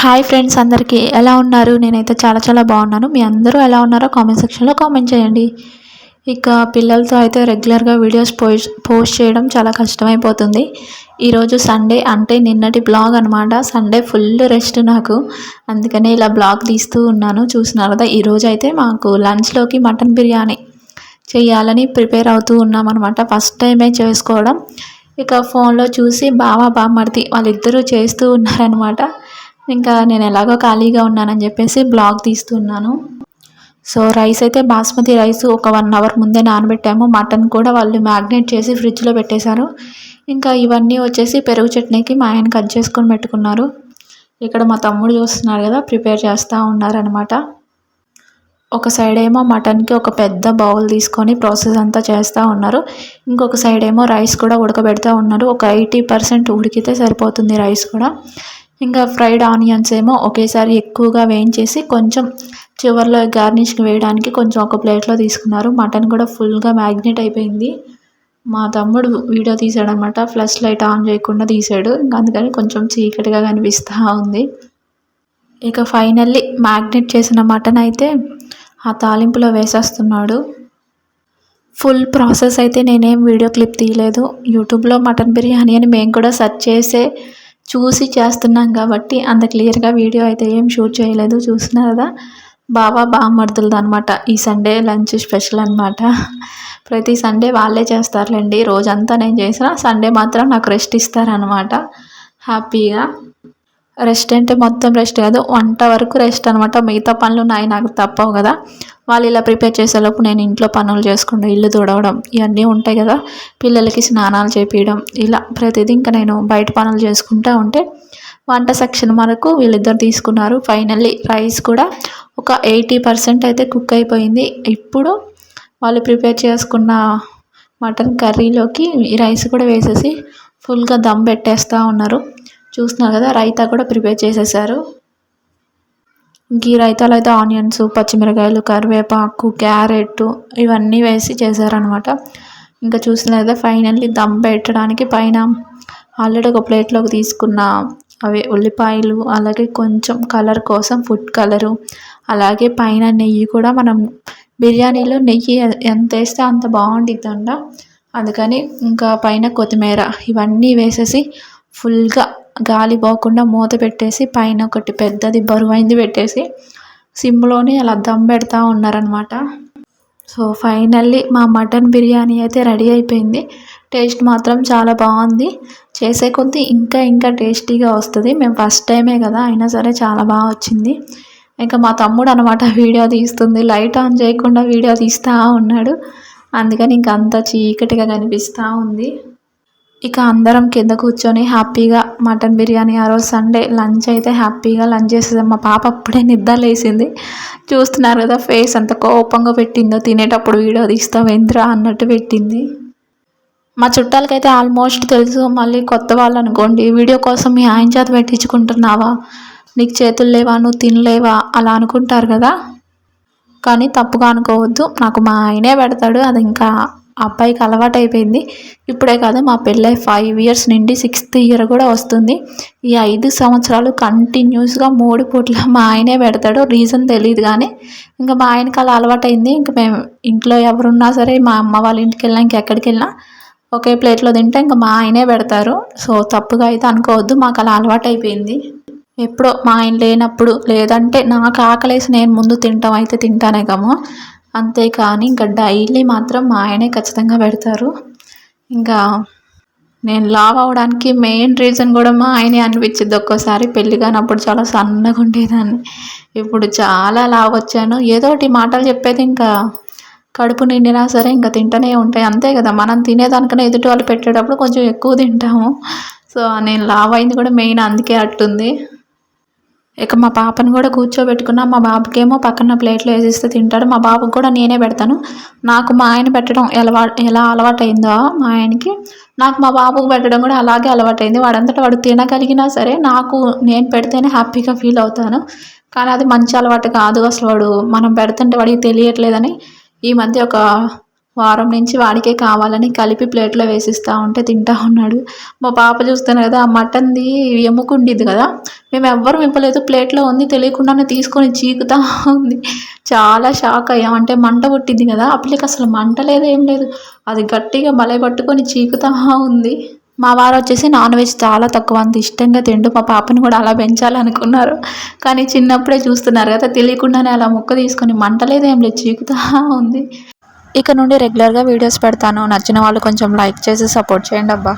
Hi friends అందరికీ ఎలా ఉన్నారు? నేనైతే చాలా చాలా బాగున్నాను. మీ అందరూ ఎలా ఉన్నారో కామెంట్ సెక్షన్లో కామెంట్ చేయండి. ఇక పిల్లలతో అయితే రెగ్యులర్గా వీడియోస్ పోస్ట్ పోస్ట్ చేయడం చాలా కష్టమైపోతుంది. ఈరోజు సండే అంటే నిన్నటి బ్లాగ్ అనమాట సండే ఫుల్ రెస్ట్ నాకు. అందుకనే ఇలా బ్లాగ్ తీస్తూ ఉన్నాను. చూసినారు కదా ఈరోజు అయితే మాకు లంచ్లోకి మటన్ బిర్యానీ చేయాలని ప్రిపేర్ అవుతూ ఉన్నాం అనమాట ఫస్ట్ టైమే చేసుకోవడం. ఇక ఫోన్లో చూసి బావా బామ్మర్ది వాళ్ళిద్దరూ చేస్తూ ఉన్నారనమాట ఇంకా నేను ఎలాగో ఖాళీగా ఉన్నానని చెప్పేసి బ్లాగ్ తీస్తున్నాను. సో రైస్ అయితే బాస్మతి రైస్ ఒక వన్ అవర్ ముందే నానబెట్టాము. మటన్ కూడా వాళ్ళు మ్యాగ్నేట్ చేసి ఫ్రిడ్జ్లో పెట్టేశారు. ఇంకా ఇవన్నీ వచ్చేసి పెరుగు చట్నీకి మా ఆయన కట్ చేసుకొని పెట్టుకున్నారు. ఇక్కడ మా తమ్ముడు చూస్తున్నారు కదా ప్రిపేర్ చేస్తూ ఉన్నారనమాట ఒక సైడ్ ఏమో మటన్కి ఒక పెద్ద బౌల్ తీసుకొని ప్రాసెస్ అంతా చేస్తూ ఉన్నారు. ఇంకొక సైడ్ ఏమో రైస్ కూడా ఉడకబెడతా ఉన్నారు. ఒక ఎయిటీ పర్సెంట్ ఉడికితే సరిపోతుంది రైస్ కూడా. ఇంకా ఫ్రైడ్ ఆనియన్స్ ఏమో ఒకేసారి ఎక్కువగా వేయించేసి కొంచెం చివరిలో గార్నిష్కి వేయడానికి కొంచెం ఒక ప్లేట్లో తీసుకున్నారు. మటన్ కూడా ఫుల్గా మ్యాగ్నెట్ అయిపోయింది. మా తమ్ముడు వీడియో తీసాడనమాట. ఫ్లష్ లైట్ ఆన్ చేయకుండా తీసాడు. ఇంకా అందుకని కొంచెం చీకటిగా కనిపిస్తూ ఉంది. ఇక ఫైనల్లీ మ్యాగ్నెట్ చేసిన మటన్ అయితే ఆ తాలింపులో వేసేస్తున్నాడు. ఫుల్ ప్రాసెస్ అయితే నేనేం వీడియో క్లిప్ తీయలేదు. యూట్యూబ్లో మటన్ బిర్యానీ అని మేము కూడా సెర్చ్ చేసే చూసి చేస్తున్నాం కాబట్టి అంత క్లియర్గా వీడియో అయితే ఏం షూట్ చేయలేదు. చూస్తున్నారు కదా? బాబా బామ్మర్దులది అనమాట ఈ సండే లంచ్ స్పెషల్ అనమాట ప్రతి సండే వాళ్ళే చేస్తారులేండి. రోజంతా నేను చేసిన సండే మాత్రం నాకు రెస్ట్ ఇస్తారనమాట హ్యాపీగా. రెస్ట్ అంటే మొత్తం రెస్ట్ కాదు వంట వరకు రెస్ట్ అనమాట మిగతా పనులు నాయి నాకు తప్పవు కదా. వాళ్ళు ఇలా ప్రిపేర్ చేసేలోపు నేను ఇంట్లో పనులు చేసుకుంటూ ఇల్లు తుడవడం ఇవన్నీ ఉంటాయి కదా. పిల్లలకి స్నానాలు చేపించడం ఇలా ప్రతిదీ ఇంకా నేను బయట పనులు చేసుకుంటూ ఉంటే వంట సెక్షన్ వరకు వీళ్ళిద్దరు తీసుకున్నారు. ఫైనల్లీ రైస్ కూడా ఒక ఎయిటీ పర్సెంట్ అయితే కుక్ అయిపోయింది. ఇప్పుడు వాళ్ళు ప్రిపేర్ చేసుకున్న మటన్ కర్రీలోకి ఈ రైస్ కూడా వేసేసి ఫుల్గా దమ్ పెట్టేస్తూ ఉన్నారు. చూస్తున్నారు కదా రైతా కూడా ప్రిపేర్ చేసేసారు. ఇంక ఈ రైతాలో అయితే ఆనియన్స్ పచ్చిమిరకాయలు కరివేపాకు క్యారెట్ ఇవన్నీ వేసి చేశారనమాట ఇంకా చూసినదైతే ఫైనల్లీ దమ్ పెట్టడానికి పైన ఆల్రెడీ ఒక ప్లేట్లోకి తీసుకున్న అవి ఉల్లిపాయలు అలాగే కొంచెం కలర్ కోసం ఫుడ్ కలరు అలాగే పైన నెయ్యి కూడా మనం బిర్యానీలో నెయ్యి ఎంత వేస్తే అంత బాగుంటుందంట అందుకని ఇంకా పైన కొత్తిమీర ఇవన్నీ వేసేసి ఫుల్గా గాలి పోకుండా మూత పెట్టేసి పైన ఒకటి పెద్దది బరువైంది పెట్టేసి సిమ్లోనే అలా దమ్ పెడతా ఉన్నారనమాట సో ఫైనల్లీ మా మటన్ బిర్యానీ అయితే రెడీ అయిపోయింది. టేస్ట్ మాత్రం చాలా బాగుంది. చేసే కొద్దీ ఇంకా ఇంకా టేస్టీగా వస్తుంది. మేము ఫస్ట్ టైమే కదా అయినా సరే చాలా బాగా వచ్చింది. ఇంకా మా తమ్ముడు అనమాట వీడియో తీస్తుంది. లైట్ ఆన్ చేయకుండా వీడియో తీస్తూ ఉన్నాడు. అందుకని ఇంక అంత చీకటిగా కనిపిస్తూ ఉంది. ఇక అందరం కింద కూర్చొని హ్యాపీగా మటన్ బిర్యానీ ఆ రోజు సండే. లంచ్ అయితే హ్యాపీగా లంచ్ చేసేది మా పాప అప్పుడే నిద్ర లేసింది చూస్తున్నారు కదా ఫేస్ అంత కోపంగా పెట్టిందో. తినేటప్పుడు వీడియో తీస్తావు ఎంద్రా అన్నట్టు పెట్టింది. మా చుట్టాలకైతే ఆల్మోస్ట్ తెలుసు. మళ్ళీ కొత్త వాళ్ళు అనుకోండి. వీడియో కోసం మీ ఆయన చేత పెట్టించుకుంటున్నావా? నీకు చేతులు లేవా? నువ్వు తినలేవా? అలా అనుకుంటారు కదా. కానీ తప్పుగా అనుకోవద్దు. నాకు మా ఆయనే పెడతాడు. అది ఇంకా అబ్బాయికి అలవాటు అయిపోయింది. ఇప్పుడే కాదు మా పెళ్ళై ఫైవ్ ఇయర్స్ నుండి సిక్స్త్ ఇయర్ కూడా వస్తుంది. ఈ ఐదు సంవత్సరాలు కంటిన్యూస్గా మూడు పూట్ల మా ఆయనే పెడతాడు. రీజన్ తెలియదు కానీ ఇంకా మా ఆయనకి అలా అలవాటైంది. ఇంకా మేము ఇంట్లో ఎవరున్నా సరే మా అమ్మ వాళ్ళ ఇంటికి వెళ్ళినా ఇంకెక్కడికి వెళ్ళినా ఒకే ప్లేట్లో తింటే ఇంకా మా ఆయనే పెడతారు. సో తప్పుగా అయితే అనుకోవద్దు. మాకు అలా అలవాటు అయిపోయింది ఎప్పుడో మా ఆయన లేనప్పుడు లేదంటే నాకు ఆకలేసి నేను ముందు తింటాం అయితే తింటానే కమో. అంతేకాని ఇంకా డైలీ మాత్రం మా ఆయనే ఖచ్చితంగా పెడతారు. ఇంకా నేను లావ్ అవ్వడానికి మెయిన్ రీజన్ కూడా మా ఆయనే అనిపించింది ఒక్కోసారి. పెళ్ళి కానప్పుడు చాలా సన్నగా ఉండేదాన్ని. ఇప్పుడు చాలా లావ్ వచ్చాను. ఏదో ఒకటి మాటలు చెప్పేది ఇంకా కడుపు నిండినా సరే ఇంకా తింటూనే ఉంటాయి. అంతే కదా మనం తినేదానికన్నా ఎదుటి వాళ్ళు పెట్టేటప్పుడు కొంచెం ఎక్కువ తింటాము. సో నేను లావ్ అయింది కూడా మెయిన్ అందుకే అట్టుంది. ఇక మా పాపను కూడా కూర్చోబెట్టుకున్నా మా బాబుకేమో పక్కన ప్లేట్లో వేసిస్తే తింటాడు. మా బాబుకి కూడా నేనే పెడతాను. నాకు మా ఆయన పెట్టడం ఎలా ఎలా అలవాటైందో మా ఆయనకి నాకు మా బాబుకు పెట్టడం కూడా అలాగే అలవాటైంది. వాడంతటా వాడు తినగలిగినా సరే నాకు నేను పెడితేనే హ్యాపీగా ఫీల్ అవుతాను. కానీ అది మంచి అలవాటు కాదు. అసలు వాడు మనం పెడుతుంటే వాడికి తెలియట్లేదని ఈ మధ్య ఒక వారం నుంచి వాడికే కావాలని కలిపి ప్లేట్లో వేసిస్తూ ఉంటే తింటా ఉన్నాడు. మా పాప చూస్తాను కదా ఆ మటన్ది ఎముకుండిద్ది కదా. మేము ఎవ్వరు ఇవ్వలేదు ప్లేట్లో ఉంది తెలియకుండానే తీసుకొని చీకుతా ఉంది. చాలా షాక్ అయ్యాం. అంటే మంట పుట్టింది కదా ఆ పిల్లకి అసలు మంట లేదు ఏం లేదు. అది గట్టిగా మలై పట్టుకొని చీకుతా ఉంది. మా వారు వచ్చేసి నాన్ వెజ్ చాలా తక్కువ అంత ఇష్టంగా తిండు. మా పాపని కూడా అలా పెంచాలనుకున్నారు. కానీ చిన్నప్పుడే చూస్తున్నారు కదా తెలియకుండానే అలా ముక్క తీసుకొని మంట లేదు ఏం లేదు చీకుతా ఉంది. ఇక నుండి రెగ్యులర్గా వీడియోస్ పెడతాను. నచ్చిన వాళ్ళు కొంచెం లైక్ చేసి సపోర్ట్ చేయండి అబ్బా.